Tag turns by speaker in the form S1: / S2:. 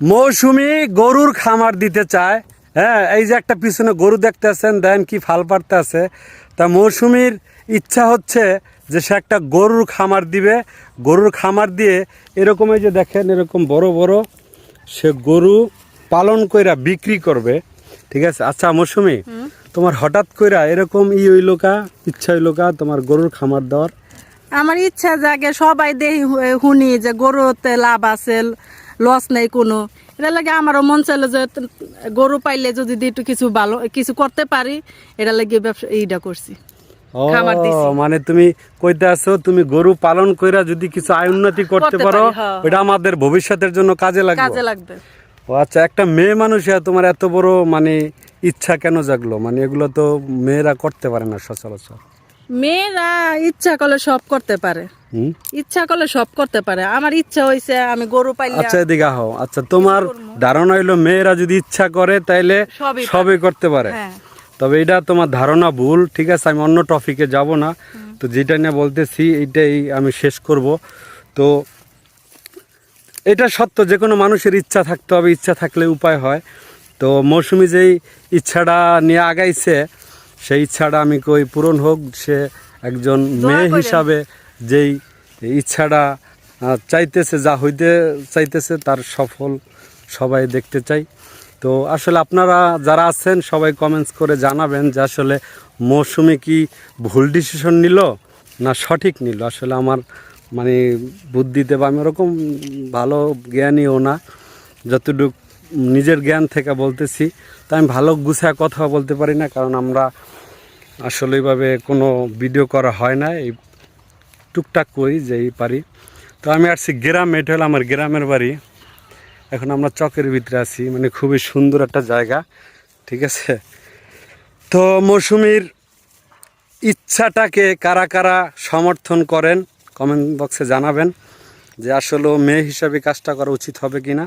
S1: মৌসুমি গরুর খামার দিতে চায়। হ্যাঁ এই যে একটা পিছনে গরু দেখতে আছেন দেন কি ফাল পাড়তে আছে। তা মৌসুমির ইচ্ছা হচ্ছে যে সে একটা গরুর খামার দিবে। গরুর খামার দিয়ে এরকম এই যে দেখেন এরকম বড় বড় সে গরু পালন কইরা বিক্রি করবে। ঠিক আছে? আচ্ছা মৌসুমি তোমার হঠাৎ কইরা এরকম ই হইল কা ইচ্ছা হইল কা তোমার গরুর খামার দেওয়ার?
S2: আমার ইচ্ছা জাগে সবাই দেই শুনি যে গরুতে লাভ আছে লস নেই কোনো। এটা লাগে আমারও মন চাইলো যে গরু পাইলে যদি একটু কিছু ভালো কিছু করতে পারি এটা লাগে ব্যবসা এইটা করছি।
S1: মানে তুমি কইতে আছো তুমি গরু পালন কইরা যদি কিছু আয় উন্নতি করতে পারো। এটা আমাদের ভবিষ্যতের জন্য কাজে লাগবে।
S2: কাজে লাগবে।
S1: ও আচ্ছা একটা মেয়ে মানুষ তোমার এত বড় মানে ইচ্ছা কেন জাগলো? মানে এগুলো তো মেয়েরা করতে পারে না সচরাচর।
S2: মেয়েরা ইচ্ছা করলে সব করতে পারে। ইচ্ছা করলে সব করতে পারে। আমার ইচ্ছা হইছে আমি গরু পাইলে
S1: আচ্ছা এদিকে আহো। আচ্ছা তোমার ধারণা হইল মেয়েরা যদি ইচ্ছা করে তাইলে
S2: সবই
S1: করতে পারে।
S2: হ্যাঁ।
S1: তবে এটা তোমার ধারণা ভুল ঠিক আছে? আমি অন্য টপিকে যাব না। তো যেটা নিয়ে বলতেছি এটাই আমি শেষ করব। তো এটা সত্য যে কোনো মানুষের ইচ্ছা থাকতে হবে। ইচ্ছা থাকলে উপায় হয়। তো মৌসুমি যেই ইচ্ছাটা নিয়ে আগাইছে সেই ইচ্ছাটা আমি কই পূরণ হোক সে একজন মেয়ে হিসাবে যেই ইচ্ছাটা চাইতেছে যা হইতে চাইতেছে তার সফল সবাই দেখতে চাই। তো আসলে আপনারা যারা আছেন সবাই কমেন্টস করে জানাবেন যে আসলে মৌসুমি কি ভুল ডিসিশন নিল না সঠিক নিল। আসলে আমার মানে বুদ্ধিতে বা আমি ওরকম ভালো জ্ঞানীও না। যতটুক নিজের জ্ঞান থেকে বলতেছি। তা আমি ভালো গুছা কথা বলতে পারি না, কারণ আমরা আসলে এইভাবে কোনো ভিডিও করা হয় না, এই টুকটাক করি যেই পারি। তো আমি আসছি গ্রাম, এটা হলো আমার গ্রামের বাড়ি। এখন আমরা চকের ভিতরে আছি মানে খুবই সুন্দর একটা জায়গা, ঠিক আছে? তো মৌসুমির ইচ্ছাটাকে কারা কারা সমর্থন করেন কমেন্ট বক্সে জানাবেন যে আসলে মেয়ে হিসাবে কাজটা করা উচিত হবে কি না